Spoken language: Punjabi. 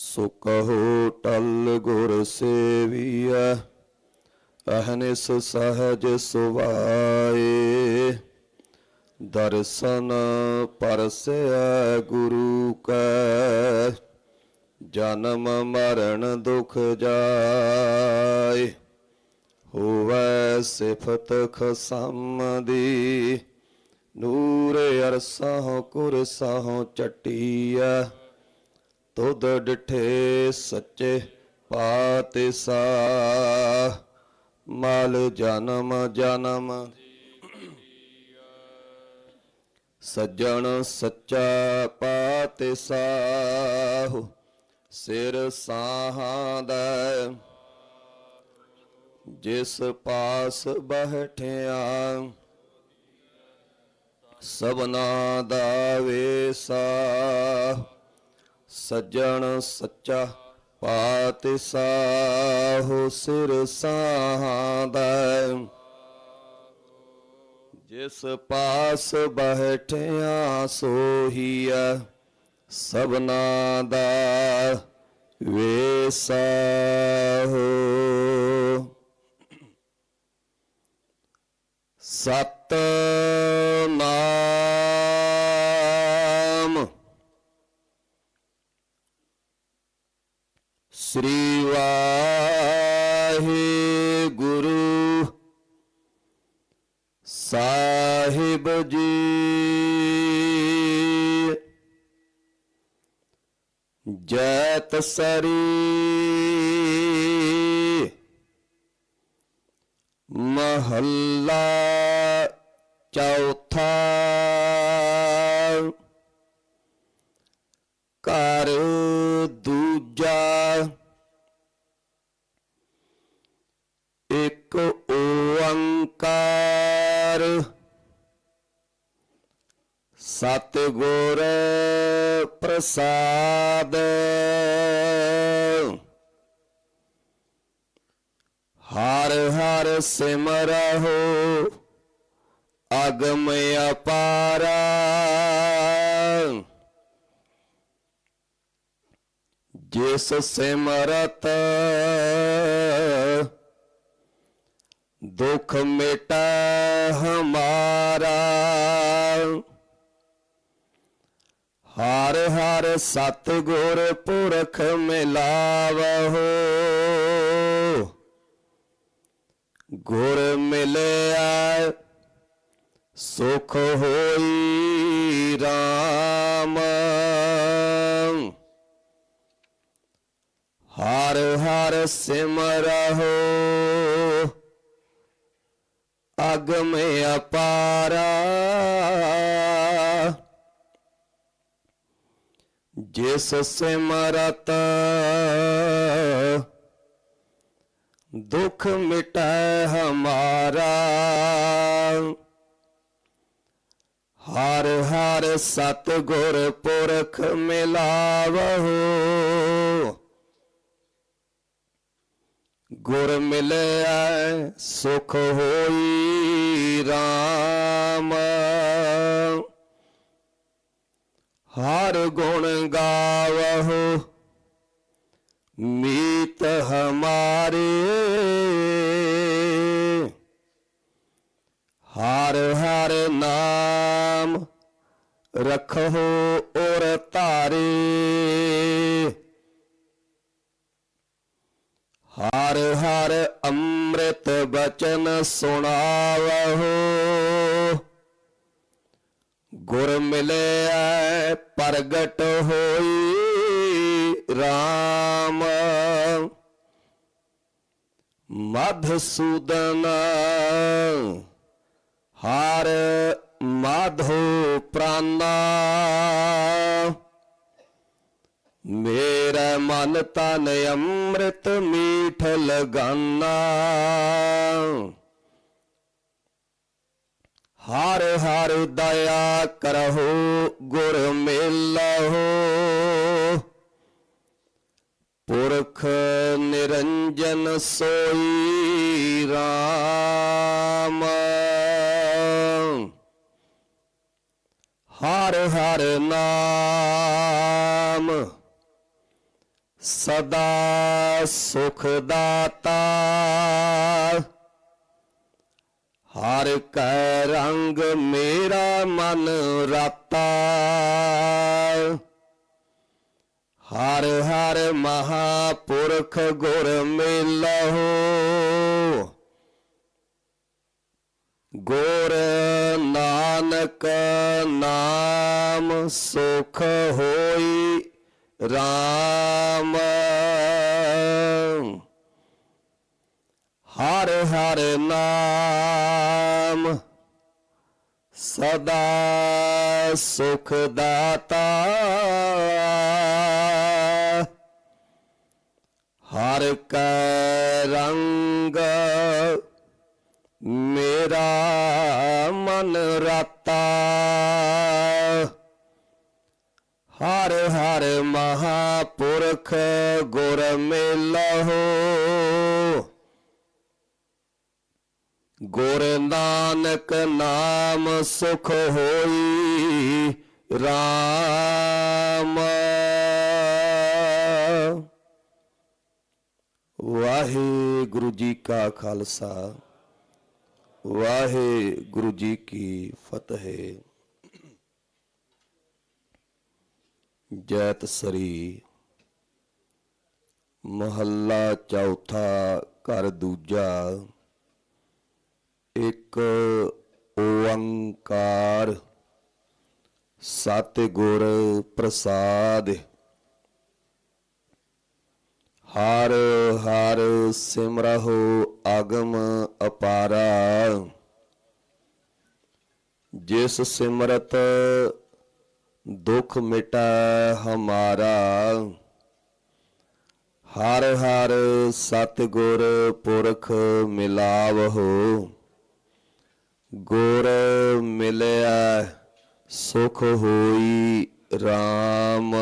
ਸੋ ਕਹੋ ਟਲ ਗੁਰ ਸੇਵੀਐ ਅਹਨਿਸ ਸਹਜ ਸੁਭਾਏ। ਦਰਸ਼ਨ ਪਰਸੈ ਗੁਰੂ ਕੈ, ਜਨਮ ਮਰਨ ਦੁਖ ਜਾਏ। ਹੋਵੈ ਸਿਫਤ ਖਸਮ ਦੀ ਨੂਰ ਅਰਸਾਹ ਕੁਰਸਹੁ ਚਟੀਆ ਤੁਧ ਡਿਠੇ ਸੱਚੇ ਪਾਤਿਸਾ, ਮਲ ਜਨਮ ਜਨਮ। ਸੱਜਣ ਸੱਚਾ ਪਾਤਿਸਾਹੁ ਸਿਰ ਸਾਹਾਂ ਦਾ। ਜਿਸ ਪਾਸ ਬਹਿਠਿਆ, ਸਭਨਾ ਦਾ ਵੇਸਾ। ਸੱਜਣ ਸੱਚਾ ਪਾਤਿਸਾਹੁ ਸਿਰ ਸਾਹਾਂ ਦਾ ਜਿਸ ਪਾਸ ਬਹਿਠਿਆ ਸੋਹੀਆ ਸਭਨਾ ਦਾ ਵੇਸਾ ਹੋ ਸਤ ਨਾਮ ਸ੍ਰੀ ਵਾਹਿਗੁਰੂ। ਸਾਹਿਬ ਜੀ। ਜੈ ਤਸਰੀ ਮਹੱਲਾ ਚੌਥਾ। ਘਰ ਸਤਿਗੁਰ ਪ੍ਰਸਾਦ। ਹਰ ਹਰ ਸਿਮਰਹੁ ਅਗਮ ਅਪਾਰਾ। ਜਿਸ ਸਿਮਰਤ ਦੁਖ ਮਿਟਾ ਹਮਾਰਾ। ਹਰ ਹਰ ਸਤਿਗੁਰ ਪੁਰਖ ਮਿਲਾਵਹੁ। ਗੁਰ ਮਿਲਿਆ, ਸੁਖ ਹੋਈ RAM ਹਰ ਹਰ ਸਿਮਰਹੁ ਅਗਮ ਅਪਾਰਾ। ਜਿਸ ਸਿਮਰਤ ਦੁਖ ਮਿਟੈ ਹਮਾਰਾ। ਹਰ ਹਰ ਸਤਿਗੁਰ ਪੁਰਖ ਮਿਲਾਵਹੁ। ਗੁਰ ਮਿਲਿਆ ਸੁਖ ਹੋਈ RAM ਹਰ ਗੁਣ ਗਾਵਹੁ, ਮੀਤ ਹਮਾਰੇ। ਹਰ ਹਰ ਨਾਮ ਰਖੋ ਔਰ ਧਾਰੇ। ਹਰ ਹਰ ਅੰਮ੍ਰਿਤ ਬਚਨ ਸੁਣਾਵਹੁ ਗੁਰ ਮਿਲਿਆ ਪ੍ਰਗਟ ਹੋਈ RAM ਮਧਸੂਦਨ ਹਰ ਮਾਧੋ ਪ੍ਰਾਨਾ। ਮੇਰਾ ਮਨ ਤਨ ਅੰਮ੍ਰਿਤ ਮੀਠ ਲਗਾਨਾ। ਹਰ ਹਰ ਦਇਆ ਕਰਹੁ, ਗੁਰ ਮਿਲਹੁ। ਪੁਰਖ ਨਿਰੰਜਨ ਸੋਈ ਰਾਮ। ਹਰ ਹਰ ਨਾਮ, ਸਦਾ ਸੁਖ ਦਾਤਾ। ਹਰ ਕੈ ਰੰਗ ਮੇਰਾ ਮਨ ਰਾਤਾ। ਹਰ ਹਰ ਮਹਾਪੁਰਖ ਗੁਰ ਮਿਲਹੁ। ਗੁਰ ਨਾਨਕ ਨਾਮ ਸੁਖ ਹੋਈ ਰਾਮ। ਹਰ ਹਰ ਨਾਮ ਸਦਾ ਸੁਖ ਦਾਤਾ। ਹਰ ਕੈ ਰੰਗ ਮੇਰਾ ਮਨ ਰਾਤਾ। ਹਰ ਹਰ ਮਹਾਪੁਰਖ ਗੁਰ ਮਿਲਹੁ। ਗੁਰ ਨਾਨਕ ਨਾਮ ਸੁਖ ਹੋਈ RAM ਵਾਹਿਗੁਰੂ ਜੀ ਕਾ ਖਾਲਸਾ, ਵਾਹਿਗੁਰੂ ਜੀ ਕੀ ਫਤਿਹ। ਜੈਤ ਸਰੀ, ਮਹੱਲਾ ਚੌਥਾ ਘਰ ਦੂਜਾ। ਇੱਕ ਓੰਕਾਰ ਸਤਿਗੁਰ ਪ੍ਰਸਾਦ। ਹਰ ਹਰ ਸਿਮਰਹੁ ਆਗਮ ਅਪਾਰਾ। ਜਿਸ ਸਿਮਰਤ ਦੁਖ ਮਿਟਾ ਹਮਾਰਾ। ਹਰ ਹਰ ਸਤਿਗੁਰ ਪੁਰਖ ਮਿਲਾਵ ਹੋ ਗੁਰ ਮਿਲਿਆ ਸੁਖ ਹੋਈ RAM